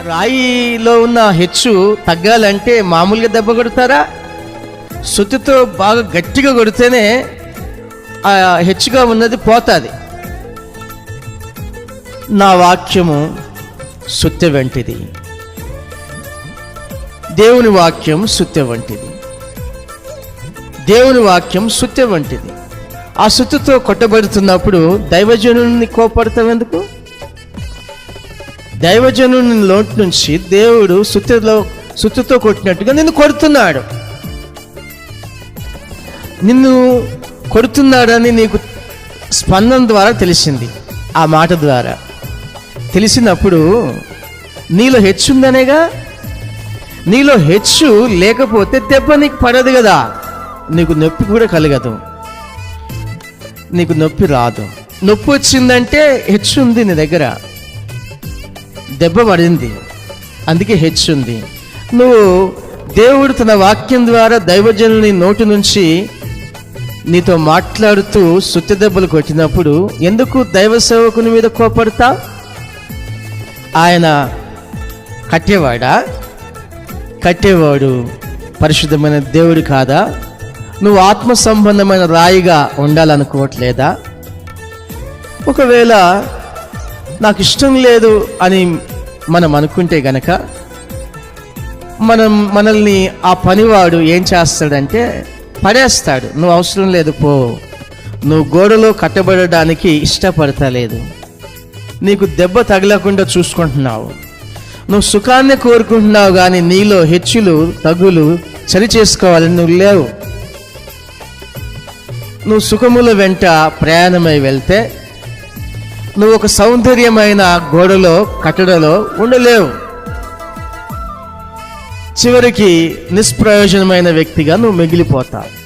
రాయిలో ఉన్న హెచ్చు తగ్గాలంటే మామూలుగా దెబ్బ కొడతారా? సుత్తితో బాగా గట్టిగా కొడితేనే ఆ హెచ్చుగా ఉన్నది పోతుంది. నా వాక్యము సుత్తె వంటిది. దేవుని వాక్యం సుత్తె వంటిది. దేవుని వాక్యం సుత్తె వంటిది. ఆ సుత్తితో కొట్టబడుతున్నప్పుడు దైవజనుని కోపడతాం ఎందుకు? దైవజనుని లోటు నుంచి దేవుడు సుత్తిలో సుత్తితో కొట్టినట్టుగా నిన్ను కొడుతున్నాడు. నిన్ను కొడుతున్నాడని నీకు స్పందన ద్వారా తెలిసింది. ఆ మాట ద్వారా తెలిసినప్పుడు నీలో హెచ్చుందనేగా నీలో హెచ్చు లేకపోతే దెబ్బ నీకు పడదు కదా. నీకు నొప్పి కూడా కలగదు. నీకు నొప్పి రాదు. నొప్పి వచ్చిందంటే హెచ్చు ఉంది నీ దగ్గర. దెబ్బ పడింది. అందుకే హెచ్చుంది నువ్వు దేవుడు తన వాక్యం ద్వారా దైవజనుని నోటి నుంచి నీతో మాట్లాడుతూ సుత్తి దెబ్బలు కొట్టినప్పుడు ఎందుకు దైవ సేవకుని మీద కోపడతా ఆయన కట్టేవాడా? కట్టేవాడు పరిశుద్ధమైన దేవుడు కాదా? నువ్వు ఆత్మ సంబంధమైన రాయిగా ఉండాలనుకోవట్లేదా? ఒకవేళ నాకు ఇష్టం లేదు అని మనం అనుకుంటే గనక మనం మనల్ని ఆ పనివాడు ఏం చేస్తాడంటే పడేస్తాడు. నువ్వు అవసరం లేదు పో. నువ్వు గోడలో కట్టబడడానికి ఇష్టపడతలేదు. నీకు దెబ్బ తగలకుండా చూసుకుంటున్నావు. నువ్వు సుఖాన్ని కోరుకుంటున్నావు కానీ నీలో హెచ్చులు తగులు సరి చేసుకోవాలని నువ్వు లేవు. నువ్వు సుఖముల వెంట ప్రయాణమై వెళ్తే నువ్వు ఒక సౌందర్యమైన గోడలో కట్టడలో ఉండలేవు. చివరికి నిష్ప్రయోజనమైన వ్యక్తిగా నువ్వు మిగిలిపోతావు.